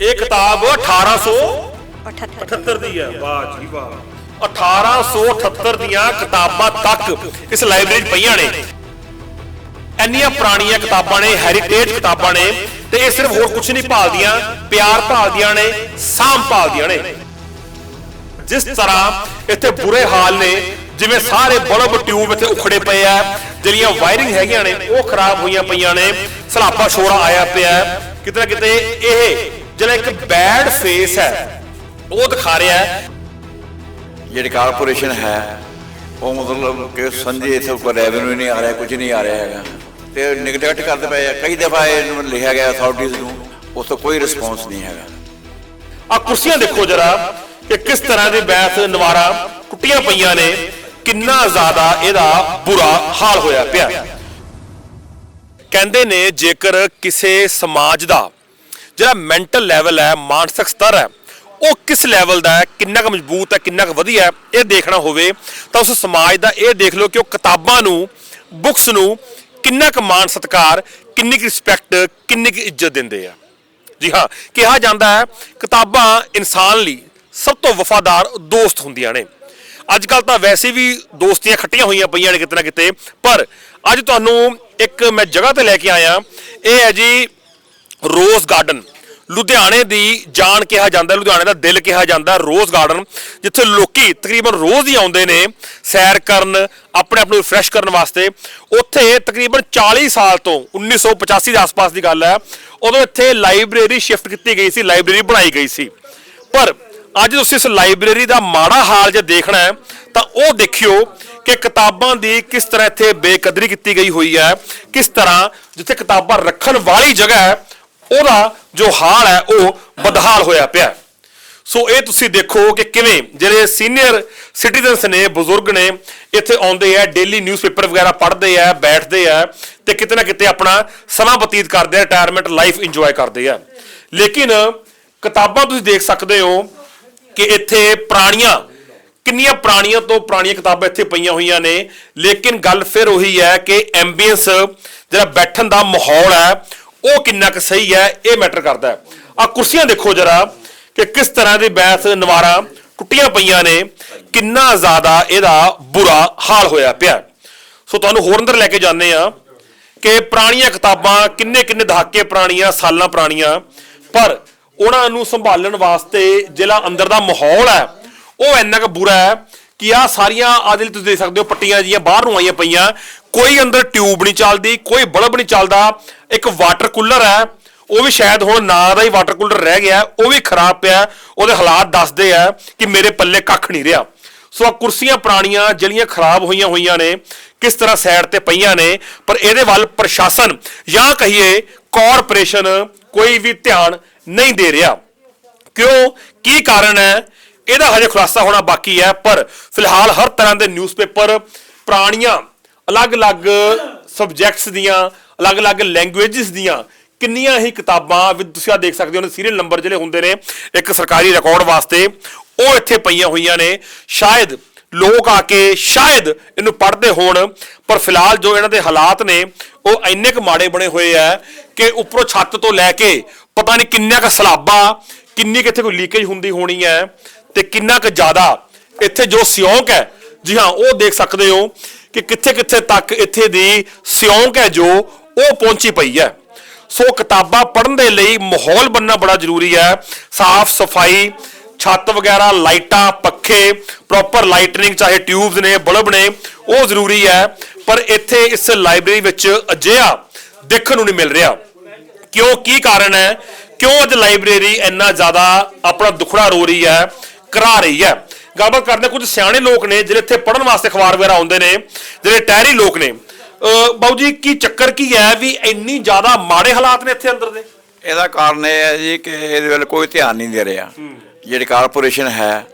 ਇਹ ਕਿਤਾਬ 1800 78 78 ਦੀ ਹੈ। ਵਾਹ ਜੀ ਵਾਹ। 1878 ਦੀਆਂ ਕਿਤਾਬਾਂ ਤੱਕ ਇਸ ਲਾਇਬ੍ਰੇਰੀ 'ਚ ਪਈਆਂ ਨੇ। ਇੰਨੀਆਂ ਪੁਰਾਣੀਆਂ ਕਿਤਾਬਾਂ ਨੇ ਹੈਰੀਟੇਜ ਕਿਤਾਬਾਂ ਨੇ ਤੇ ਇਹ ਸਿਰਫ ਹੋਰ ਕੁਝ ਨਹੀਂ ਭਾਲਦੀਆਂ ਪਿਆਰ ਭਾਲਦੀਆਂ ਨੇ ਸਾਂਭ ਭਾਲਦੀਆਂ ਨੇ। ਜਿਸ ਤਰ੍ਹਾਂ ਇੱਥੇ ਬੁਰੇ ਹਾਲ ਨੇ ਜਿਵੇਂ ਸਾਰੇ ਬਲਬ ਟਿਊਬ ਇੱਥੇ ਉਖੜੇ ਪਏ ਆ ਜਿਹੜੀਆਂ ਵਾਇਰਿੰਗ ਹੈਗੀਆਂ ਨੇ ਉਹ ਖਰਾਬ ਹੋਈਆਂ ਪਈਆਂ ਨੇ ਸਲਾਪਾ ਸ਼ੋਰਾ ਆਇਆ ਪਿਆ। ਕਿਤੇ ਨਾ ਕਿਤੇ ਇਹ ਜਿਹੜਾ ਇੱਕ ਬੈਡ ਫੇਸ ਹੈ ਉਹ ਦਿਖਾ ਰਿਹਾ ਹੈ। ਜਿਹੜੀ ਕਾਰਪੋਰੇਸ਼ਨ ਹੈ ਉਹ ਮਤਲਬ ਕਿ ਸੰਜੇ ਇਥੇ ਕੋਈ ਰੈਵਨਿਊ ਨਹੀਂ ਆ ਰਿਹਾ ਕੁਝ ਨਹੀਂ ਆ ਰਿਹਾ ਹੈਗਾ। ਤੇ ਨਿਗਲੈਕਟ ਕਰਦੇ ਪਏ ਆ। ਕਈ ਦਫਾ ਇਹਨੂੰ ਲਿਖਿਆ ਗਿਆ ਅਥਾਰਟੀਜ਼ ਨੂੰ ਉਸ ਤੋਂ ਕੋਈ ਰਿਸਪੌਂਸ ਨਹੀਂ ਹੈਗਾ। ਆ ਕੁਰਸੀਆਂ ਦੇਖੋ ਜਰਾ ਕਿ ਕਿਸ ਤਰ੍ਹਾਂ ਦੇ ਬੈਠ ਨਵਾਰਾ ਟੁੱਟੀਆਂ ਪਈਆਂ ਨੇ ਕਿੰਨਾ ਜ਼ਿਆਦਾ ਇਹਦਾ ਬੁਰਾ ਹਾਲ ਹੋਇਆ ਪਿਆ। ਕਹਿੰਦੇ ਨੇ ਜੇਕਰ ਕਿਸੇ ਸਮਾਜ ਦਾ ਜਿਹੜਾ ਮੈਂਟਲ ਲੈਵਲ ਹੈ, ਮਾਨਸਿਕ ਸਤਰ ਹੈ, ਉਹ ਕਿਸ ਲੈਵਲ ਦਾ ਹੈ, ਕਿੰਨਾ ਕੁ ਮਜ਼ਬੂਤ ਹੈ, ਕਿੰਨਾ ਕੁ ਵਧੀਆ ਹੈ, ਇਹ ਦੇਖਣਾ ਹੋਵੇ, ਤਾਂ ਉਸ ਸਮਾਜ ਦਾ ਇਹ ਦੇਖ ਲਓ ਕਿ ਉਹ ਕਿਤਾਬਾਂ ਨੂੰ ਬੁੱਕਸ ਨੂੰ ਕਿੰਨਾ ਕੁ ਮਾਣ ਸਤਿਕਾਰ, ਕਿੰਨੀ ਕੁ ਰਿਸਪੈਕਟ ਕਿੰਨੀ ਕੁ ਇੱਜ਼ਤ ਦਿੰਦੇ ਆ। ਜੀ ਹਾਂ, ਕਿਹਾ ਜਾਂਦਾ ਹੈ, ਕਿਤਾਬਾਂ ਇਨਸਾਨ ਲਈ ਸਭ ਤੋਂ ਵਫਾਦਾਰ ਦੋਸਤ ਹੁੰਦੀਆਂ ਨੇ। ਅੱਜ ਕੱਲ ਤਾਂ ਵੈਸੇ ਵੀ ਦੋਸਤੀਆਂ ਖੱਟੀਆਂ ਹੋਈਆਂ ਪਈਆਂ ਨੇ ਕਿਤੇ ਨਾ ਕਿਤੇ, ਪਰ ਅੱਜ ਤੁਹਾਨੂੰ ਇੱਕ ਮੈਂ ਜਗ੍ਹਾ ਤੇ ਲੈ ਕੇ ਆਇਆ, ਇਹ ਹੈ ਜੀ ਰੋਜ਼ ਗਾਰਡਨ। ਲੁਧਿਆਣੇ ਦੀ ਜਾਨ ਕਿਹਾ ਜਾਂਦਾ, ਲੁਧਿਆਣੇ ਦਾ ਦਿਲ ਕਿਹਾ ਜਾਂਦਾ, ਰੋਜ਼ ਗਾਰਡਨ, ਜਿੱਥੇ ਲੋਕੀ ਤਕਰੀਬਨ ਰੋਜ਼ ਹੀ ਆਉਂਦੇ ਨੇ ਸੈਰ ਕਰਨ, ਆਪਣੇ ਆਪ ਨੂੰ ਰਿਫਰੈਸ਼ ਕਰਨ ਵਾਸਤੇ। ਉੱਥੇ ਤਕਰੀਬਨ 40 ਸਾਲ ਤੋਂ 1985 ਦੇ ਆਸ-ਪਾਸ ਦੀ ਗੱਲ ਹੈ, ਉਦੋਂ ਇੱਥੇ ਲਾਇਬ੍ਰੇਰੀ ਸ਼ਿਫਟ ਕੀਤੀ ਗਈ ਸੀ, ਲਾਇਬ੍ਰੇਰੀ ਬਣਾਈ ਗਈ ਸੀ। ਪਰ ਅੱਜ ਤੁਸੀਂ ਇਸ ਲਾਇਬ੍ਰੇਰੀ ਦਾ ਮਾੜਾ ਹਾਲ ਜੇ ਦੇਖਣਾ ਹੈ, ਤਾਂ ਉਹ ਦੇਖਿਓ ਕਿ ਕਿਤਾਬਾਂ ਦੀ ਕਿਸ ਤਰ੍ਹਾਂ ਇੱਥੇ ਬੇਕਦਰੀ ਕੀਤੀ ਗਈ ਹੋਈ ਹੈ, ਕਿਸ ਤਰ੍ਹਾਂ ਜਿੱਥੇ ਕਿਤਾਬਾਂ ਰੱਖਣ ਵਾਲੀ ਜਗ੍ਹਾ ਹੈ ਉਹਦਾ ਜੋ ਹਾਲ ਹੈ, ਉਹ ਬਦਹਾਲ ਹੋਇਆ ਪਿਆ। ਸੋ ਇਹ ਤੁਸੀਂ ਦੇਖੋ ਕਿ ਕਿਵੇਂ ਜਿਹੜੇ ਸੀਨੀਅਰ ਸਿਟੀਜ਼ਨਸ ਨੇ, ਬਜ਼ੁਰਗ ਨੇ, ਇੱਥੇ ਆਉਂਦੇ ਆ ਡੇਲੀ ਨਿਊਜ਼ਪੇਪਰ ਵਗੈਰਾ ਪੜ੍ਹਦੇ ਆ, ਬੈਠਦੇ ਆ ਤੇ ਕਿਤੇ ਨਾ ਕਿਤੇ ਆਪਣਾ ਸਮਾਂ ਬਤੀਤ ਕਰਦੇ ਆ ਰਿਟਾਇਰਮੈਂਟ ਲਾਈਫ ਇੰਜੋਏ ਕਰਦੇ ਆ। ਲੇਕਿਨ ਕਿਤਾਬਾਂ ਤੁਸੀਂ ਦੇਖ ਸਕਦੇ ਹੋ ਕਿ ਇੱਥੇ ਪੁਰਾਣੀਆਂ, ਕਿੰਨੀਆਂ ਪੁਰਾਣੀਆਂ ਤੋਂ ਪੁਰਾਣੀਆਂ ਕਿਤਾਬਾਂ ਇੱਥੇ ਪਈਆਂ ਹੋਈਆਂ ਨੇ। ਲੇਕਿਨ ਗੱਲ ਫਿਰ ਉਹੀ ਹੈ ਕਿ ਐਂਬੀਐਂਸ ਜਿਹੜਾ ਬੈਠਣ ਦਾ ਮਾਹੌਲ ਹੈ ਉਹ ਕਿੰਨਾ ਕੁ ਸਹੀ ਹੈ, ਇਹ ਮੈਟਰ ਕਰਦਾ ਹੈ। ਆ ਕੁਰਸੀਆਂ ਦੇਖੋ ਜਰਾ ਕਿ ਕਿਸ ਤਰ੍ਹਾਂ ਦੀ ਬੈਸ ਨਿਵਾਰਾਂ ਟੁੱਟੀਆਂ ਪਈਆਂ ਨੇ, ਕਿੰਨਾ ਜ਼ਿਆਦਾ ਇਹਦਾ ਬੁਰਾ ਹਾਲ ਹੋਇਆ ਪਿਆ। ਸੋ ਤੁਹਾਨੂੰ ਹੋਰ ਅੰਦਰ ਲੈ ਕੇ ਜਾਂਦੇ ਆ ਕਿ ਪੁਰਾਣੀਆਂ ਕਿਤਾਬਾਂ ਕਿੰਨੇ ਕਿੰਨੇ ਦਹਾਕੇ ਪੁਰਾਣੀਆਂ, ਸਾਲਾਂ ਪੁਰਾਣੀਆਂ, ਪਰ ਉਹਨਾਂ ਨੂੰ ਸੰਭਾਲਣ ਵਾਸਤੇ ਜਿਹੜਾ ਅੰਦਰ ਦਾ ਮਾਹੌਲ ਹੈ, ਉਹ ਇੰਨਾ ਕੁ ਬੁਰਾ ਹੈ ਕਿ ਆ, ਸਾਰੀਆਂ ਆਦਿਲ ਤੁਸੀਂ ਦੇਖ ਸਕਦੇ ਹੋ, ਪੱਟੀਆਂ ਜੀਆਂ ਬਾਹਰ ਨੂੰ ਆਈਆਂ ਪਈਆਂ। ਕੋਈ ਅੰਦਰ ਟਿਊਬ ਨਹੀਂ ਚੱਲਦੀ, ਕੋਈ ਬਲਬ ਨਹੀਂ ਚੱਲਦਾ। ਇੱਕ ਵਾਟਰ ਕੂਲਰ ਹੈ, ਉਹ ਵੀ ਸ਼ਾਇਦ ਹੁਣ ਨਾ ਦਾ ਹੀ ਵਾਟਰ ਕੂਲਰ ਰਹਿ ਗਿਆ, ਉਹ ਵੀ ਖਰਾਬ ਪਿਆ। ਉਹਦੇ ਹਾਲਾਤ ਦੱਸਦੇ ਆ ਕਿ ਮੇਰੇ ਪੱਲੇ ਕੱਖ ਨਹੀਂ ਰਿਹਾ। ਸੋ ਆ ਕੁਰਸੀਆਂ ਪੁਰਾਣੀਆਂ ਜਿਹੜੀਆਂ ਖਰਾਬ ਹੋਈਆਂ ਹੋਈਆਂ ਨੇ, ਕਿਸ ਤਰ੍ਹਾਂ ਸਾਈਡ ਤੇ ਪਈਆਂ ਨੇ, ਪਰ ਇਹਦੇ ਵੱਲ ਪ੍ਰਸ਼ਾਸਨ ਜਾਂ ਕਹੀਏ ਕਾਰਪੋਰੇਸ਼ਨ ਕੋਈ ਵੀ ਧਿਆਨ ਨਹੀਂ ਦੇ ਰਿਹਾ। ਕਿਉਂ? ਕੀ ਕਾਰਨ ਹੈ? ਇਹਦਾ ਹਜੇ ਖੁਲਾਸਾ ਹੋਣਾ ਬਾਕੀ ਹੈ, ਪਰ ਫਿਲਹਾਲ ਹਰ ਤਰ੍ਹਾਂ ਦੇ ਨਿਊਜ਼ਪੇਪਰ ਪੁਰਾਣੀਆਂ, ਅਲੱਗ-ਅਲੱਗ ਸਬਜੈਕਟਸ ਦੀਆਂ, ਅਲੱਗ-ਅਲੱਗ ਲੈਂਗੁਏਜਸ ਦੀਆਂ ਕਿੰਨੀਆਂ ਹੀ ਕਿਤਾਬਾਂ ਵੀ ਤੁਸੀਂ ਆ ਦੇਖ ਸਕਦੇ ਹੋ ਸੀਰੀਅਲ ਨੰਬਰ ਜਿਹੜੇ ਹੁੰਦੇ ਨੇ, ਇੱਕ ਸਰਕਾਰੀ ਰਿਕਾਰਡ ਵਾਸਤੇ, ਉਹ ਇੱਥੇ ਪਈਆਂ ਹੋਈਆਂ ਨੇ। ਸ਼ਾਇਦ ਲੋਕ ਆ ਕੇ ਸ਼ਾਇਦ ਇਹਨੂੰ ਪੜ੍ਹਦੇ ਹੋਣ, ਪਰ ਫਿਲਹਾਲ ਜੋ ਇਹਨਾਂ ਦੇ ਹਾਲਾਤ ਨੇ, ਉਹ ਇੰਨੇ ਕੁ ਮਾੜੇ ਬਣੇ ਹੋਏ ਆ ਕਿ ਉੱਪਰੋਂ ਛੱਤ ਤੋਂ ਲੈ ਕੇ ਪਤਾ ਨਹੀਂ ਕਿੰਨਾ ਕੁ ਸਲਾਬਾ, ਕਿੰਨੀ ਕੁ ਇੱਥੇ ਕੋਈ ਲੀਕੇਜ ਹੁੰਦੀ ਹੋਣੀ ਹੈ ਤੇ ਕਿੰਨਾ ਕੁ ਜ਼ਿਆਦਾ ਇੱਥੇ ਜੋ ਸਿਉਂਕ ਹੈ। ਜੀ ਹਾਂ, ਉਹ ਦੇਖ ਸਕਦੇ ਹੋ ਕਿ ਕਿੱਥੇ ਕਿੱਥੇ ਤੱਕ ਇੱਥੇ ਦੀ ਸਿਉਂਕ ਹੈ ਜੋ ਉਹ ਪਹੁੰਚੀ ਪਈ ਹੈ। ਸੋ ਕਿਤਾਬਾਂ ਪੜ੍ਹਨ ਦੇ ਲਈ ਮਾਹੌਲ ਬਣਨਾ ਬੜਾ ਜ਼ਰੂਰੀ ਹੈ। ਸਾਫ਼ ਸਫ਼ਾਈ, ਛੱਤ ਵਗੈਰਾ, ਲਾਈਟਾਂ, ਪੱਖੇ ਪ੍ਰੋਪਰ ਲਾਈਟਨਿੰਗ ਚਾਹੇ ਟਿਊਬਸ ਨੇ, ਬਲਬ ਨੇ, ਉਹ ਜ਼ਰੂਰੀ ਹੈ। ਪਰ ਇੱਥੇ ਇਸ ਲਾਇਬ੍ਰੇਰੀ ਵਿੱਚ ਅਜਿਹਾ ਦੇਖਣ ਨੂੰ ਨਹੀਂ ਮਿਲ ਰਿਹਾ। ਕਿਉਂ ਕੀ ਕਾਰਨ ਹੈ? ਕਿਉਂ ਅੱਜ ਲਾਇਬ੍ਰੇਰੀ ਇੰਨਾ ਜ਼ਿਆਦਾ ਆਪਣਾ ਦੁਖੜਾ ਰੋ ਰਹੀ ਹੈ ਕਰਾ ਰਹੀ ਹੈ? ਗੱਲਬਾਤ ਕਰਦੇ ਕੁਝ ਸਿਆਣੇ ਲੋਕ ਨੇ ਜਿਹੜੇ ਇੱਥੇ ਪੜਨ ਵਾਸਤੇ ਅਖਬਾਰ ਵਗੈਰਾ ਆਉਂਦੇ ਨੇ ਜਿਹੜੇ ਟਹਿਰੀ ਲੋਕ ਨੇ। ਬਾਊ ਜੀ ਕੀ ਚੱਕਰ ਕੀ ਹੈ ਵੀ ਇੰਨੀ ਜ਼ਿਆਦਾ ਮਾੜੇ ਹਾਲਾਤ ਨੇ ਇੱਥੇ ਅੰਦਰ ਦੇ? ਇਹਦਾ ਕਾਰਨ ਇਹ ਹੈ ਜੀ ਕਿ ਇਹਦੇ ਵੱਲ ਕੋਈ ਧਿਆਨ ਨਹੀਂ ਦੇ ਰਿਹਾ। ਜਿਹੜੀ ਕਾਰਪੋਰੇਸ਼ਨ ਹੈ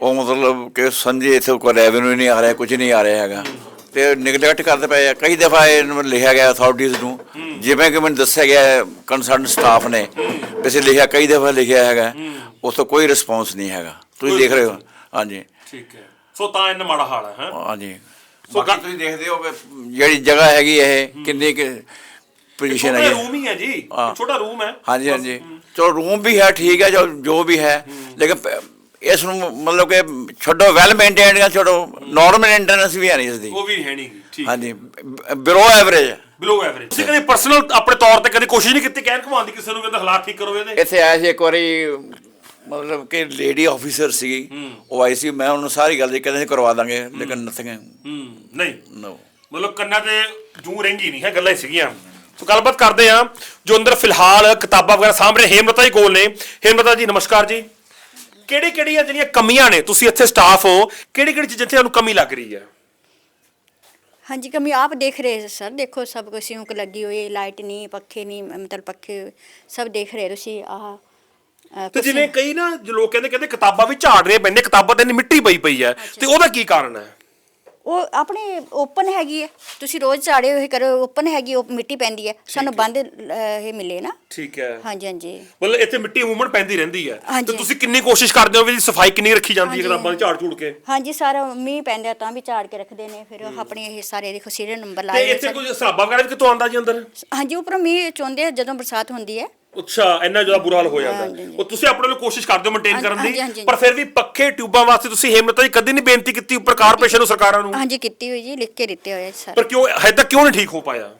ਉਹ ਮਤਲਬ ਕਿ ਸੰਜੇ ਇਥੇ ਕੋਈ ਰੈਵਨਿਊ ਨਹੀਂ ਆ ਰਿਹਾ ਕੁਝ ਨਹੀਂ ਆ ਰਿਹਾ ਹੈਗਾ। ਤੇ ਨਿਗਲੈਕਟ ਕਰਦੇ ਪਏ ਆ। ਕਈ ਦਫਾ ਇਹਨੂੰ ਲਿਖਿਆ ਗਿਆ ਅਥਾਰਟੀਜ਼ ਨੂੰ। ਜਿਵੇਂ ਕਿ ਮੈਨੂੰ ਦੱਸਿਆ ਗਿਆ ਕੰਸਰਨ ਸਟਾਫ ਨੇ। ਵੈਸੇ ਲਿਖਿਆ ਕਈ ਦਫਾ ਲਿਖਿਆ ਹੈਗਾ। ਉਸ ਤੋਂ ਕੋਈ ਰਿਸਪੌਂਸ ਨਹੀਂ ਹੈਗਾ। ਤੁਸੀਂ ਦੇਖ ਰਹੇ ਹੋ? ਹਾਂਜੀ। ਠੀਕ ਹੈ। ਸੋ ਤਾਂ ਇੰਨਾ ਮਾੜਾ ਹਾਲ ਹੈ ਹੈ? ਹਾਂਜੀ। ਸੋ ਗੱਲ- ਤੁਸੀਂ ਦੇਖਦੇ ਹੋ ਜਿਹੜੀ ਜਗ੍ਹਾ ਹੈਗੀ ਇਹ ਕਿੰਨੀ ਕਿ ਪੋਜੀਸ਼ਨ ਹੈ। ਰੂਮ ਹੀ ਹੈ ਜੀ। ਛੋਟਾ ਰੂਮ ਹੈ। ਹਾਂਜੀ ਹਾਂਜੀ। ਚਲੋ ਰੂਮ ਵੀ ਹੈ ਠੀਕ ਹੈ ਜੋ ਜੋ ਵੀ ਹੈ। ਲੇਕਿਨ ਇਸ ਨੂੰ ਮਤਲਬ ਕਿ ਛੱਡੋ ਵੈਲ ਮੇਨਟੇਨਡ ਜਾਂ ਛੱਡੋ ਨਾਰਮਲ ਮੇਨਟੇਨੈਂਸ ਵੀ ਹੈ ਨਹੀਂ ਇਸ ਦੀ ਉਹ ਵੀ ਹੈ ਨਹੀਂ ਠੀਕ। ਹਾਂਜੀ ਬਿਲੋ ਐਵਰੇਜ ਬਿਲੋ ਐਵਰੇਜ ਤੁਸੀਂ ਕਦੇ ਪਰਸਨਲ ਆਪਣੇ ਤੌਰ ਤੇ ਕਦੇ ਕੋਸ਼ਿਸ਼ ਨਹੀਂ ਕੀਤੀ ਕਹਿਣ ਘਮਾਉਣ ਦੀ ਕਿਸੇ ਨੂੰ ਕਹਿੰਦਾ ਹਾਲਾਤ ਠੀਕ ਕਰੋ ਇਹਦੇ। ਇੱਥੇ ਆਇਆ ਸੀ ਇੱਕ ਵਾਰੀ ਮਤਲਬ ਕਿ ਲੇਡੀ ਆਫੀਸਰ ਸੀਗੀ। ਉਹ ਆਈ ਸੀ ਮੈਂ ਉਹਨੂੰ ਸਾਰੀ ਗੱਲ ਜੀ ਕਹਿੰਦੇ ਸੀ ਕਰਵਾ ਦਾਂਗੇ ਲੇਕਿਨ ਨਥਿੰਗ ਹੂੰ। ਨਹੀਂ। ਨੋ ਮਤਲਬ ਕੰਨਾਂ ਤੇ ਜੂ ਰਹਿੰਦੀ ਨਹੀਂ ਹੈ ਗੱਲਾਂ ਹੀ ਸੀਗੀਆਂ। ਸੋ ਗੱਲਬਾਤ ਕਰਦੇ ਆ ਜੋ ਅੰਦਰ ਫਿਲਹਾਲ ਕਿਤਾਬਾਂ ਵਗੈਰਾ ਸਾਹਮਣੇ ਹੇਮਲਤਾ ਜੀ ਕੋਲ ਨੇ। ਹੇਮਲਤਾ ਜੀ ਨਮਸਕਾਰ ਜੀ। ਕਿਹੜੀ ਕਿਹੜੀਆਂ ਜਿਹੜੀਆਂ ਕਮੀਆਂ ਨੇ ਤੁਸੀਂ ਇੱਥੇ ਸਟਾਫ ਹੋ ਕਿਹੜੀ ਕਿਹੜੀ ਚੀਜ਼ਾਂ ਤੇ ਤੁਹਾਨੂੰ ਕਮੀ ਲੱਗ ਰਹੀ ਹੈ हाँ जी कमी आप देख रहे हैं सर देखो सब कुछ सिंक लगी हुई लाइट नहीं पखे नहीं मतलब पखे सब देख रहे हो तुसी आह अ, ਤੇ कुछ- ਜਿਵੇਂ ਕਈ ਨਾ ਜੋ ਲੋਕ ਕਹਿੰਦੇ ਕਹਿੰਦੇ ਕਿਤਾਬਾਂ ਵੀ ਝਾੜ ਰਹੇ ਪੈਂਦੇ ਕਿਤਾਬਾਂ ਤੇ ਇੰਨੀ ਮਿੱਟੀ ਪਈ ਪਈ ਹੈ ਤੇ ਉਹਦਾ ਕੀ ਕਾਰਨ ਹੈ ਉਹ ਆਪਣੇ ਓਪਨ ਹੈਗੀ ਹੈ। ਤੁਸੀਂ ਰੋਜ਼ ਝਾੜੇ ਹੋਏ ਕਰੋ ਓਪਨ ਹੈਗੀ ਉਹ ਮਿੱਟੀ ਪੈਂਦੀ ਹੈ। ਸਾਨੂੰ ਬੰਦ ਇਹ ਮਿਲੇ ਨਾ। ਠੀਕ ਹੈ। ਹਾਂਜੀ ਹਾਂਜੀ। ਮਤਲਬ ਇੱਥੇ ਮਿੱਟੀ ਮੂਵਮੈਂਟ ਪੈਂਦੀ ਰਹਿੰਦੀ ਹੈ। ਤੇ। ਤੁਸੀਂ ਕਿੰਨੀ ਕੋਸ਼ਿਸ਼ ਕਰਦੇ ਹੋ ਵੀ ਸਫ਼ਾਈ ਕਿੰਨੀ ਰੱਖੀ ਜਾਂਦੀ ਹੈ ਦੀ ਝਾੜ ਝੂੜ ਕੇ? ਹਾਂਜੀ ਸਾਰਾ ਮੀਂਹ ਪੈਂਦਾ ਤਾਂ ਵੀ ਝਾੜ ਕੇ ਰੱਖਦੇ ਨੇ। ਫਿਰ ਆਪਣੇ ਇਹ ਸਾਰੇ ਦੇਖੋ ਸੀਰੀਅਲ ਨੰਬਰ ਤੇ ਲਾਏ ਹੋਏ ਇੱਥੇ। ਕੋਈ ਹਿਸਾਬਾ ਵਗੈਰਾ ਵੀ ਕਿਤੋਂ ਆਉਂਦਾ ਜੀ ਅੰਦਰ? ਹਾਂਜੀ ਉੱਪਰੋਂ ਮੀਂਹ ਚੋਂਦੇ ਜਦੋਂ ਬਰਸਾਤ ਹੁੰਦੀ ਹੈ। ਅੱਛਾ ਇੰਨਾ ਜ਼ਿਆਦਾ ਬੁਰਾ ਹਾਲ ਹੋ ਜਾਂਦਾ। ਹਾਂਜੀ। ਉਹ ਤੁਸੀਂ ਆਪਣੇ ਵੱਲੋਂ ਕੋਸ਼ਿਸ਼ ਕਰਦੇ ਹੋ ਮੇਨਟੇਨ ਹਾਂਜੀ, ਕਰਨ ਹਾਂਜੀ, ਦੀ ਹਾਂਜੀ। ਪਰ ਫਿਰ ਵੀ ਪੱਖੇ ਟਿਊਬਾਂ ਵਾਸਤੇ ਤੁਸੀਂ ਹਿੰਮਤ ਜੀ ਕਦੀ ਨਹੀਂ ਬੇਨਤੀ ਕੀਤੀ ਉੱਪਰ ਕਾਰਪੋਰੇਸ਼ਨ ਨੂੰ ਸਰਕਾਰਾਂ ਨੂੰ? ਹਾਂਜੀ ਕੀਤੀ ਹੋਈ ਜੀ ਲਿਖ ਕੇ ਦਿੱਤੇ ਹੋਏ ਆ ਸਰ। ਪਰ ਕਿਉਂ ਹਜੇ ਤੱਕ ਕਿਉਂ ਨਹੀਂ ਠੀਕ ਹੋ ਪਾਇਆ?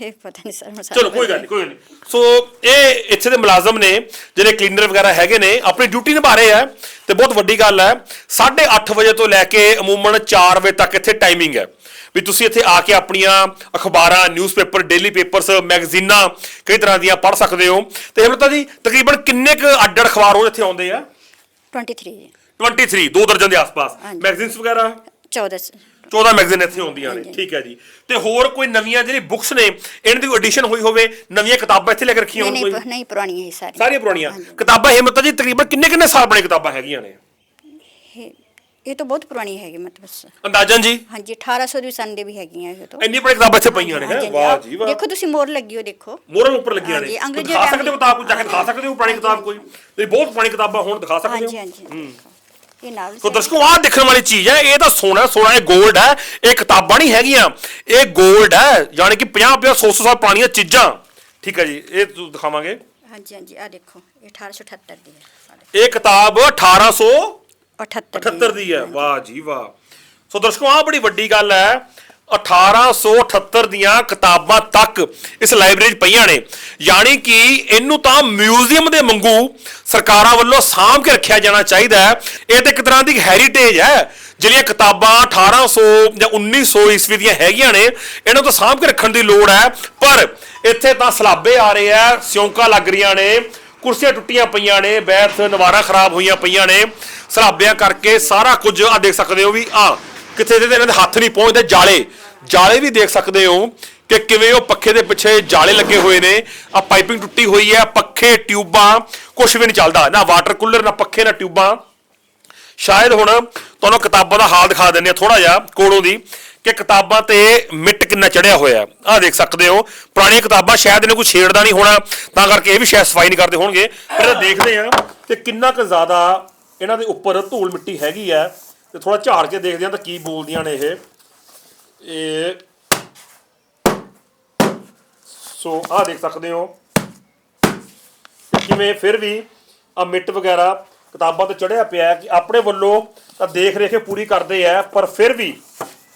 ਇਹ ਪਤਾ ਨਹੀਂ ਸਰ ਚਲੋ ਕੋਈ ਗੱਲ ਨਹੀਂ। ਕੋਈ ਗੱਲ ਨਹੀਂ। ਸੋ ਇਹ ਇੱਥੇ ਦੇ ਮੁਲਾਜ਼ਮ ਨੇ ਜਿਹੜੇ ਕਲੀਨਰ ਵਗੈਰਾ ਹੈਗੇ ਨੇ ਆਪਣੀ ਡਿਊਟੀ ਨਿਭਾ ਰਹੇ ਆ ਤੇ ਬਹੁਤ ਵੱਡੀ ਗੱਲ ਹੈ 8:30 ਵਜੇ ਤੋਂ ਲੈ ਕੇ ਅਮੂਮਨ 4 ਵਜੇ ਤੱਕ ਇੱਥੇ ਟਾਈਮਿੰਗ ਹੈ। ਵੀ ਤੁਸੀਂ ਇੱਥੇ ਆ ਕੇ ਆਪਣੀਆਂ ਅਖਬਾਰਾਂ ਨਿਊਜ਼ਪੇਪਰ ਡੇਲੀ ਪੇਪਰਸ ਮੈਗਜ਼ੀਨਾਂ ਕਈ ਤਰ੍ਹਾਂ ਦੀਆਂ ਪੜ੍ਹ ਸਕਦੇ ਹੋ। ਤੇ ਹਿਮਰਤਾ ਜੀ ਤਕਰੀਬਨ ਕਿੰਨੇ ਕੁ ਅੱਡ ਅਖਬਾਰ ਉਹ ਇੱਥੇ ਆਉਂਦੇ ਆ? 23 ਜੀ। 23 ਦੋ ਦਰਜਨ ਦੇ ਆਸ-ਪਾਸ। ਹਾਂਜੀ। ਮੈਗਜ਼ੀਨਸ ਵਗੈਰਾ? 14 ਸ- 14 ਮੈਗਜ਼ੀਨ ਇੱਥੇ ਆਉਂਦੀਆਂ ਨੇ। ਠੀਕ ਹੈ ਜੀ। ਤੇ ਹੋਰ ਕੋਈ ਨਵੀਆਂ ਜਿਹੜੀ ਬੁੱਕਸ ਨੇ ਇਹਨਾਂ ਦੀ ਕੋਈ ਐਡੀਸ਼ਨ ਹੋਈ ਹੋਵੇ? ਨਵੀਆਂ ਕਿਤਾਬਾਂ ਇੱਥੇ ਲੈ ਕੇ ਰੱਖੀਆਂ ਨਹੀਂ ਹੋਣ ਨਹੀਂ ਕੋਈ? ਪ- ਨਹੀਂ ਪੁਰਾਣੀਆਂ ਹੀ ਸਾਰੀਆਂ। ਸਾਰੀਆਂ ਪੁਰਾਣੀਆਂ। ਕਿਤਾਬਾਂ ਹਿੰਮਤ ਜੀ ਤਕਰੀਬਨ ਕਿੰਨੇ ਕਿੰਨੇ ਸਾਲ ਬਣੇ ਕਿਤਾਬਾਂ ਹੈਗੀਆਂ ਨੇ? ਇਹ ਇਹ ਤਾਂ ਬਹੁਤ ਪੁਰਾਣੀ ਹੈਗੀ ਮਤਲਬ ਅੰਦਾਜ਼ਨ ਜੀ? ਹਾਂਜੀ 1800 ਦੀ ਸਨ ਦੇ ਵੀ ਹੈਗੀਆਂ ਇਹ ਤਾਂ। ਇੰਨੀ ਬੜੀ ਕਿਤਾਬਾਂ ਇੱਥੇ ਪਈਆਂ ਨੇ ਹੈਂ? ਹਾਂਜੀ, ਵਾਹ ਜੀ ਵਾਹ। ਦੇਖੋ ਤੁਸੀਂ ਮੋਰ ਲੱਗੀ ਹੋ ਦੇਖੋ। ਮੋਹਰਾਂ ਉੱਪਰ ਲੱਗੀਆਂ ਨੇ। ਹਾਂਜੀ, ਅੰਗਰੇਜ਼ੀ ਦਿਖਾ ਸਕਦੇ ਹੋ ਕਿਤਾਬ ਕੋਈ ਜਾ ਕੇ ਦਿਖਾ ਸਕਦੇ ਹੋ ਪੁਰਾਣੀ ਕਿਤਾਬ ਕੋਈ? ਤੇ ਬਹੁਤ ਪੁਰਾਣੀ ਕਿਤਾਬਾਂ ਹੋਣ ਦਿਖਾ ਸਕਦੇ ਹਾਂਜੀ ਹੋ। ਹਾਂਜੀ ਦੇਖੋ। ਇਹ ਨਾਲ ਸੋ ਦਰਸ਼ਕੋ ਆਹ ਦੇਖਣ ਵਾਲੀ ਚੀਜ਼ ਹੈ ਇਹ ਤਾਂ ਸੋਨਾ ਸੋਨਾ ਇਹ 골ਡ ਹੈ ਇਹ ਕਿਤਾਬਾਂ ਨਹੀਂ ਹੈਗੀਆਂ। ਇਹ 골ਡ ਹੈ ਯਾਨੀ ਕਿ 50 50 100 ਸਾਲ ਪੁਰਾਣੀਆਂ ਚੀਜ਼ਾਂ। ਠੀਕ ਹੈ ਜੀ ਇਹ ਤੁਹਾਨੂੰ ਦਿਖਾਵਾਂਗੇ। ਹਾਂਜੀ ਹਾਂਜੀ ਆ ਦੇਖੋ ਇਹ 1878 ਦੀ ਹੈ। ਇਹ ਕਿਤਾਬ 1800 78 ਦੀ। ਹੈ। ਵਾਹ ਜੀ ਵਾਹ। ਸੋ ਦਰਸ਼ਕੋ, ਆਹ ਬੜੀ ਵੱਡੀ ਗੱਲ ਹੈ। 1878 ਦੀਆਂ ਕਿਤਾਬਾਂ ਤੱਕ ਇਸ ਲਾਇਬ੍ਰੇਰੀ 'ਚ ਪਈਆਂ ਨੇ। ਯਾਨੀ ਕਿ ਇਹਨੂੰ ਤਾਂ ਮਿਊਜ਼ੀਅਮ ਦੇ ਵਾਂਗੂ ਸਰਕਾਰਾਂ ਵੱਲੋਂ ਸਾਂਭ ਕੇ ਰੱਖਿਆ ਜਾਣਾ ਚਾਹੀਦਾ ਹੈ। ਇਹ ਤਾਂ ਇੱਕ ਤਰ੍ਹਾਂ ਦੀ ਹੈਰੀਟੇਜ ਹੈ, ਜਿਹੜੀਆਂ ਕਿਤਾਬਾਂ 1800 ਜਾਂ 1900 ਈਸਵੀ ਦੀਆਂ ਹੈਗੀਆਂ ਨੇ, ਇਹਨਾਂ ਤੋਂ ਸਾਂਭ ਕੇ ਰੱਖਣ ਦੀ ਲੋੜ ਹੈ। ਪਰ ਇੱਥੇ ਤਾਂ ਸਲਾਬੇ ਆ ਰਹੇ ਆ ਸਿਉਂਕਾਂ ਲੱਗ ਰਹੀਆਂ ਨੇ ਕੁਰਸੀਆਂ ਟੁੱਟੀਆਂ ਪਈਆਂ ਨੇ, ਬੈਠ ਨਵਾਰਾਂ ਖਰਾਬ ਹੋਈਆਂ ਪਈਆਂ ਨੇ, ਸਰਾਬਿਆਂ ਕਰਕੇ ਸਾਰਾ ਕੁਝ ਆ ਦੇਖ ਸਕਦੇ ਹੋ ਵੀ ਆ ਕਿੱਥੇ ਦੇ ਇਹਨਾਂ ਦੇ ਹੱਥ ਨਹੀਂ ਪਹੁੰਚਦੇ, ਜਾਲੇ। ਜਾਲੇ ਵੀ ਦੇਖ ਸਕਦੇ ਹੋ ਕਿ ਕਿਵੇਂ ਉਹ ਪੱਖੇ ਦੇ ਪਿੱਛੇ ਜਾਲੇ ਲੱਗੇ ਹੋਏ ਨੇ ਆ ਪਾਈਪਿੰਗ ਟੁੱਟੀ ਹੋਈ ਹੈ, ਪੱਖੇ, ਟਿਊਬਾਂ ਕੁਝ ਵੀ ਨਹੀਂ ਚੱਲਦਾ, ਨਾ ਵਾਟਰ ਕੂਲਰ, ਨਾ ਪੱਖੇ, ਨਾ ਟਿਊਬਾਂ। ਸ਼ਾਇਦ ਹੁਣ ਤੁਹਾਨੂੰ ਕਿਤਾਬਾਂ ਦਾ ਹਾਲ ਦਿਖਾ ਦਿੰਦੇ ਆ ਥੋੜਾ ਜਿਹਾ ਕੋਲੋਂ ਦੀ। ਕਿ ਕਿਤਾਬਾਂ ਤੇ ਮਿੱਟ ਕਿੰਨਾ ਚੜਿਆ ਹੋਇਆ ਆ ਦੇਖ ਸਕਦੇ ਹੋ, ਪੁਰਾਣੀਆਂ ਕਿਤਾਬਾਂ ਸ਼ਾਇਦ ਇਹਨੂੰ ਕੋਈ ਛੇੜਦਾ ਨਹੀਂ ਹੋਣਾ, ਤਾਂ ਕਰਕੇ ਇਹ ਵੀ ਸ਼ਾਇਦ ਸਫ਼ਾਈ ਨਹੀਂ ਕਰਦੇ ਹੋਣਗੇ। ਫਿਰ ਇਹ ਦੇਖਦੇ ਆ ਤੇ ਕਿੰਨਾ ਕੁ ਜ਼ਿਆਦਾ ਇਹਨਾਂ ਦੇ ਉੱਪਰ ਧੂਲ ਮਿੱਟੀ ਹੈਗੀ ਆ ਤੇ ਥੋੜਾ ਝਾੜ ਕੇ ਦੇਖਦੇ ਆ ਤਾਂ ਕੀ ਬੋਲਦੀਆਂ ਨੇ ਇਹ। ਇਹ ਸੋ ਆ ਦੇਖ ਸਕਦੇ ਹੋ। ਕਿ ਕਿਵੇਂ ਫਿਰ ਵੀ ਆ ਮਿੱਟ ਵਗੈਰਾ ਕਿਤਾਬਾਂ ਤੇ ਚੜਿਆ ਪਿਆ ਕਿ ਆਪਣੇ ਵੱਲੋਂ ਤਾਂ ਦੇਖ ਰੇਖ ਪੂਰੀ ਕਰਦੇ ਆ, ਪਰ ਫਿਰ ਵੀ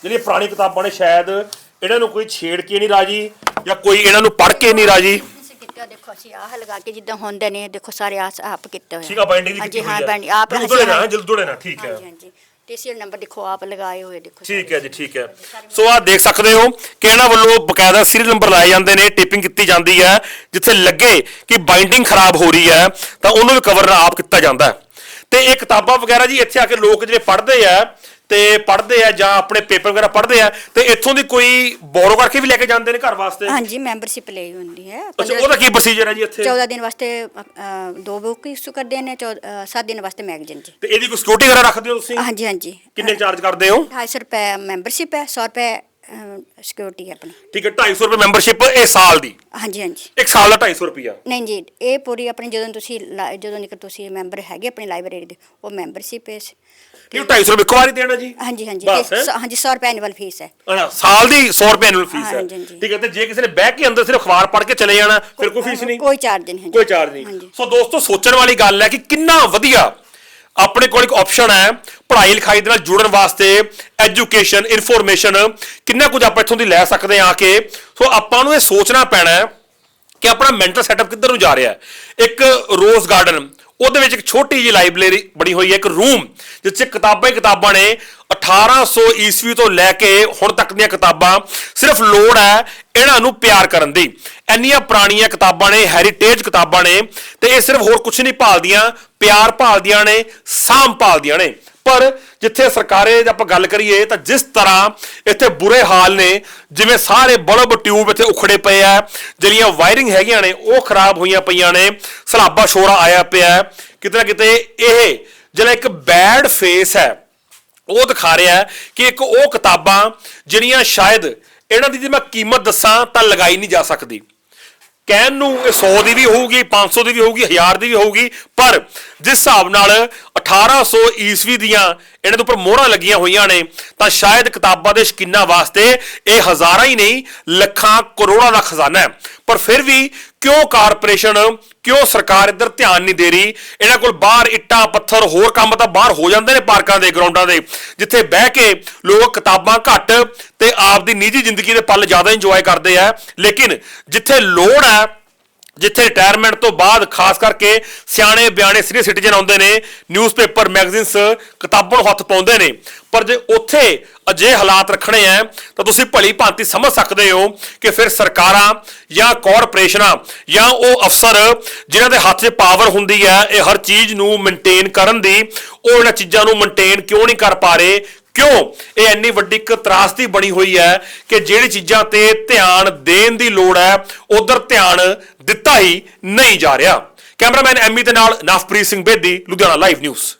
ਜਿਹੜੀਆਂ ਪੁਰਾਣੀ ਕਿਤਾਬਾਂ ਨੇ ਸ਼ਾਇਦ ਇਹਨਾਂ ਨੂੰ ਕੋਈ ਛੇੜ ਕੇ ਨਹੀਂ ਰਾਜੀ ਜਾਂ ਕੋਈ ਇਹਨਾਂ ਨੂੰ ਪੜ੍ਹ ਕੇ ਨਹੀਂ ਰਾਜੀ। ਕੀਤਾ ਦੇਖੋ ਅਸੀਂ ਆਹ ਲਗਾ ਕੇ ਜਿੱਦਾਂ ਹੁੰਦੇ ਨੇ ਦੇਖੋ ਸਾਰੇ ਆਸ ਆਪ ਕੀਤੇ ਹੋਏ ਠੀਕ ਆ ਬਾਈਂਡਿੰਗ ਦੀ ਹਾਂਜੀ ਕੀਤੀ ਹਾਂ ਹੋਈ ਬਾਈਂਡਿੰਗ ਹੈ ਆਪ ਜਲਦੁੜੇ ਨਾ ਜਲਦੁੜੇ ਨਾ ਠੀਕ ਹੈ। ਹਾਂਜੀ ਹਾਂਜੀ। ਤੇ ਸੀਰੀਅਲ ਨੰਬਰ ਦੇਖੋ ਆਪ ਲਗਾਏ ਹੋਏ ਦੇਖੋ ਠੀਕ ਹੈ ਜੀ ਠੀਕ ਹੈ। ਸੋ ਆ ਦੇਖ ਸਕਦੇ ਹੋ ਕਿ ਇਹਨਾਂ ਵੱਲੋਂ ਬਕਾਇਦਾ ਸੀਰੀਅਲ ਨੰਬਰ ਲਾਏ ਜਾਂਦੇ ਨੇ ਟੇਪਿੰਗ ਕੀਤੀ ਜਾਂਦੀ ਹੈ ਜਿੱਥੇ ਲੱਗੇ ਕਿ ਬਾਈਂਡਿੰਗ ਖਰਾਬ ਹੋ ਰਹੀ ਹੈ ਤਾਂ ਉਹਨੂੰ ਵੀ ਕਵਰ ਆਪ ਕੀਤਾ ਜਾਂਦਾ ਹੈ। ਤੇ ਇਹ ਕਿਤਾਬਾਂ ਵਗੈਰਾ ਜੀ ਇੱਥੇ ਆ ਕੇ ਲੋਕ ਜਿਹੜੇ ਪੜ੍ਹਦੇ ਆ ਤੇ ਪੜ੍ਹਦੇ ਆ ਜਾਂ ਆਪਣੇ ਪੇਪਰ ਵਗੈਰਾ ਪੜ੍ਹਦੇ ਆ ਤੇ ਇੱਥੋਂ ਦੀ ਕੋਈ ਬੋਰੋ ਕਰਕੇ ਵੀ ਲੈ ਕੇ ਜਾਂਦੇ ਨੇ ਘਰ ਵਾਸਤੇ? ਹਾਂਜੀ ਮੈਂਬਰਸ਼ਿਪ ਲਈ ਹੁੰਦੀ ਹੈ। ਅੱਛਾ ਉਹਦਾ ਕੀ ਪ੍ਰੋਸੀਜਰ ਹੈ ਜੀ ਇੱਥੇ? 14 ਦਿਨ ਵਾਸਤੇ ਅ, ਦੋ ਬੁੱਕ ਇਸ਼ੂ ਕਰਦੇ ਨੇ 7 ਦਿਨ ਵਾਸਤੇ ਮੈਗਜ਼ੀਨ ਜੀ ਤੇ ਇਹਦੀ ਕੋਈ ਸਿਕਿਉਰਿਟੀ ਵਗੈਰਾ ਰੱਖਦੇ ਹੋ ਤੁਸੀਂ? ਹਾਂਜੀ ਹਾਂਜੀ। ਕਿੰਨੇ ਚਾਰਜ ਕਰਦੇ ਹੋ? 250 ਰੁਪਏ ਮੈਂਬਰਸ਼ਿਪ ਹੈ 100 ਰੁਪਏ ਸਿਕਿਉਰਿਟੀ ਹੈ ਆਪਣੀ। ਠੀਕ ਹੈ 250 ਰੁਪਏ ਮੈਂਬਰਸ਼ਿਪ ਇਹ ਸਾਲ ਦੀ? ਹਾਂਜੀ ਹਾਂਜੀ। ਇੱਕ ਸਾਲ ਦਾ 250 ਰੁਪਿਆ ਨਹੀਂ ਜੀ ਇਹ ਪੂਰੀ ਆਪਣੀ ਜਦੋਂ ਤੁਸੀਂ ਲਾ- ਜਦੋਂ ਨਿਕ ਤੁਸੀਂ ਮੈਂਬਰ ਹੈਗੇ ਆਪਣੀ ਲਾਇਬ੍ਰੇਰੀ ਦੇ ਉਹ ਮੈਂਬਰਸ਼ਿਪ ਹੈ ਇਹ 250 ਰੁਪਏ ਇੱਕੋ ਵਾਰੀ ਦੇਣਾ ਜੀ। ਹਾਂਜੀ ਹਾਂਜੀ। ਬਸ, ਇਹ ਹੈਂ? ਸ- ਹਾਂਜੀ 100 ਰੁਪਏ ਐਨੂਅਲ ਫੀਸ ਹੈ। ਅੱਛਾ, ਸਾਲ ਦੀ 100 ਰੁਪਏ ਐਨੂਅਲ ਫੀਸ ਹੈ। ਹਾਂਜੀ, ਹਾਂਜੀ। ਠੀਕ ਹੈ ਤੇ ਜੇ ਕਿਸੇ ਨੇ ਬਹਿ ਕੇ ਅੰਦਰ ਸਿਰਫ ਅਖਬਾਰ ਪੜ੍ਹ ਕੇ ਚਲੇ ਜਾਣਾ ਫਿਰ ਕੋਈ ਫੀਸ ਨਹੀਂ। ਕੋਈ ਚਾਰਜ ਨਹੀਂ ਕੋਈ ਚਾਰਜ ਨਹੀਂ। ਹਾਂਜੀ। ਸੋ ਦੋਸਤੋ ਸੋਚਣ ਵਾਲੀ ਗੱਲ ਹੈ ਕਿ ਕਿੰਨਾ ਵਧੀਆ ਆਪਣੇ ਕੋਲ ਇੱਕ ਆਪਸ਼ਨ ਹੈ ਪੜ੍ਹਾਈ ਲਿਖਾਈ ਦੇ ਨਾਲ ਜੁੜਨ ਵਾਸਤੇ ਐਜੂਕੇਸ਼ਨ ਇਨਫੋਰਮੇਸ਼ਨ ਕਿੰਨਾ ਕੁਝ ਆਪਾਂ ਇੱਥੋਂ ਦੀ ਲੈ ਸਕਦੇ ਹਾਂ ਆ ਕੇ। ਸੋ ਆਪਾਂ ਨੂੰ ਇਹ ਸੋਚਣਾ ਪੈਣਾ ਹੈ ਕਿ ਆਪਣਾ ਮੈਂਟਲ ਸੈਟਅਪ ਕਿੱਧਰ ਨੂੰ ਜਾ ਰਿਹਾ ਹੈ। ਇੱਕ ਰੋਜ਼ ਗਾਰਡਨ ਉਹਦੇ ਵਿੱਚ ਇੱਕ ਛੋਟੀ ਜਿਹੀ ਲਾਇਬ੍ਰੇਰੀ ਬਣੀ ਹੋਈ ਹੈ, ਇੱਕ ਰੂਮ ਜਿਸ 'ਚ ਕਿਤਾਬਾਂ ਹੀ ਕਿਤਾਬਾਂ ਨੇ। 1800 ਈਸਵੀ ਤੋਂ ਲੈ ਕੇ ਹੁਣ ਤੱਕ ਦੀਆਂ ਕਿਤਾਬਾਂ। ਸਿਰਫ ਲੋੜ ਹੈ ਇਹਨਾਂ ਨੂੰ ਪਿਆਰ ਕਰਨ ਦੀ। ਇੰਨੀਆਂ ਪੁਰਾਣੀਆਂ ਕਿਤਾਬਾਂ ਨੇ ਹੈਰੀਟੇਜ ਕਿਤਾਬਾਂ ਨੇ ਤੇ ਇਹ ਸਿਰਫ ਹੋਰ ਕੁਝ ਨਹੀਂ ਭਾਲਦੀਆਂ, ਪਿਆਰ ਭਾਲਦੀਆਂ ਨੇ, ਸਾਂਭ ਭਾਲਦੀਆਂ ਨੇ। ਪਰ ਜਿੱਥੇ ਸਰਕਾਰੇ ਜੇ ਆਪਾਂ ਗੱਲ ਕਰੀਏ ਤਾਂ ਜਿਸ ਤਰ੍ਹਾਂ ਇੱਥੇ ਬੁਰੇ ਹਾਲ ਨੇ, ਜਿਵੇਂ ਸਾਰੇ ਬਲਬ ਟਿਊਬ ਇੱਥੇ ਉਖੜੇ ਪਏ ਆ, ਜਿਹੜੀਆਂ ਵਾਇਰਿੰਗ ਹੈਗੀਆਂ ਨੇ, ਉਹ ਖਰਾਬ ਹੋਈਆਂ ਪਈਆਂ ਨੇ, ਸਲਾਬਾ ਸ਼ੋਰਾ ਆਇਆ ਪਿਆ ਕਿਤੇ ਨਾ ਕਿਤੇ ਇਹ ਜਿਹੜਾ ਇੱਕ ਬੈਡ ਫੇਸ ਹੈ, ਉਹ ਦਿਖਾ ਰਿਹਾ ਕਿ ਇੱਕ ਉਹ ਕਿਤਾਬਾਂ ਜਿਹੜੀਆਂ ਸ਼ਾਇਦ ਇਹਨਾਂ ਦੀ ਜੇ ਮੈਂ ਕੀਮਤ ਦੱਸਾਂ ਤਾਂ ਲਗਾਈ ਨਹੀਂ ਜਾ ਸਕਦੀ। ਕਹਿਣ ਨੂੰ ਇਹ 100 ਦੀ ਵੀ ਹੋਊਗੀ 500 ਦੀ ਵੀ ਹੋਊਗੀ 1000 ਦੀ ਵੀ ਹੋਊਗੀ, ਪਰ ਜਿਸ ਹਿਸਾਬ ਨਾਲ 1800 ਈਸਵੀ ਦੀਆਂ ਇਹਨਾਂ ਦੇ ਉੱਪਰ ਮੋਹਰਾਂ ਲੱਗੀਆਂ ਹੋਈਆਂ ਨੇ, ਤਾਂ ਸ਼ਾਇਦ ਕਿਤਾਬਾਂ ਦੇ ਸ਼ਕੀਨਾਂ ਵਾਸਤੇ ਇਹ ਹਜ਼ਾਰਾਂ ਹੀ ਨਹੀਂ, ਲੱਖਾਂ ਕਰੋੜਾਂ ਦਾ ਖਜ਼ਾਨਾ ਹੈ। ਪਰ ਫਿਰ ਵੀ ਕਿਉਂ ਕਾਰਪੋਰੇਸ਼ਨ, ਕਿਉਂ ਸਰਕਾਰ ਇੱਧਰ ਧਿਆਨ ਨਹੀਂ ਦੇ ਰਹੀ? ਇਹਨਾਂ ਕੋਲ ਬਾਹਰ ਇੱਟਾਂ, ਪੱਥਰ, ਹੋਰ ਕੰਮ ਤਾਂ ਬਾਹਰ ਹੋ ਜਾਂਦੇ ਨੇ ਪਾਰਕਾਂ ਦੇ, ਗਰਾਊਂਡਾਂ ਦੇ, ਜਿੱਥੇ ਬਹਿ ਕੇ ਲੋਕ ਕਿਤਾਬਾਂ ਘੱਟ ਤੇ ਆਪਦੀ ਨਿੱਜੀ ਜ਼ਿੰਦਗੀ ਦੇ ਪਲ ਜ਼ਿਆਦਾ ਇੰਜੋਏ ਕਰਦੇ ਆ। ਲੇਕਿਨ ਜਿੱਥੇ ਲੋੜ ਹੈ ਜਿੱਥੇ ਰਿਟਾਇਰਮੈਂਟ ਤੋਂ ਬਾਅਦ ਖਾਸ ਕਰਕੇ ਸਿਆਣੇ ਬਿਆਣੇ ਸੀਨੀਅਰ ਸਿਟੀਜ਼ਨ ਆਉਂਦੇ ਨੇ ਨਿਊਜ਼ਪੇਪਰ ਮੈਗਜ਼ੀਨਸ ਕਿਤਾਬਾਂ ਨੂੰ ਹੱਥ ਪਾਉਂਦੇ ਨੇ। ਪਰ ਜੇ ਉੱਥੇ ਅਜੇ ਹਾਲਾਤ ਰੱਖਣੇ ਆ ਤਾਂ ਤੁਸੀਂ ਭਲੀ ਭਾਂਤੀ ਸਮਝ ਸਕਦੇ ਹੋ ਕਿ ਫਿਰ ਸਰਕਾਰਾਂ ਜਾਂ ਕਾਰਪੋਰੇਸ਼ਨਾਂ ਜਾਂ ਉਹ ਅਫਸਰ ਜਿਨ੍ਹਾਂ ਦੇ ਹੱਥ 'ਚ ਪਾਵਰ ਹੁੰਦੀ ਹੈ ਇਹ ਹਰ ਚੀਜ਼ ਨੂੰ ਮੇਨਟੇਨ ਕਰਨ ਦੀ, ਉਹ ਇਹਨਾਂ ਚੀਜ਼ਾਂ ਨੂੰ ਮੇਨਟੇਨ ਕਿਉਂ ਨਹੀਂ ਕਰ ਪਾ ਰਹੇ? ਕਿਉਂ? ਇਹ ਇੰਨੀ ਵੱਡੀ ਇੱਕ ਤਰਾਸਦੀ ਬਣੀ ਹੋਈ ਹੈ ਕਿ ਜਿਹੜੀ ਚੀਜ਼ਾਂ ਤੇ ਧਿਆਨ ਦੇਣ ਦੀ ਲੋੜ ਹੈ ਉਧਰ ਧਿਆਨ ਦਿੱਤਾ ਹੀ ਨਹੀਂ ਜਾ ਰਿਹਾ। ਕੈਮਰਾਮੈਨ ਐਮੀ ਦੇ ਨਾਲ ਨਵਪ੍ਰੀਤ ਸਿੰਘ ਬੇਦੀ, ਲੁਧਿਆਣਾ ਲਾਈਵ ਨਿਊਜ਼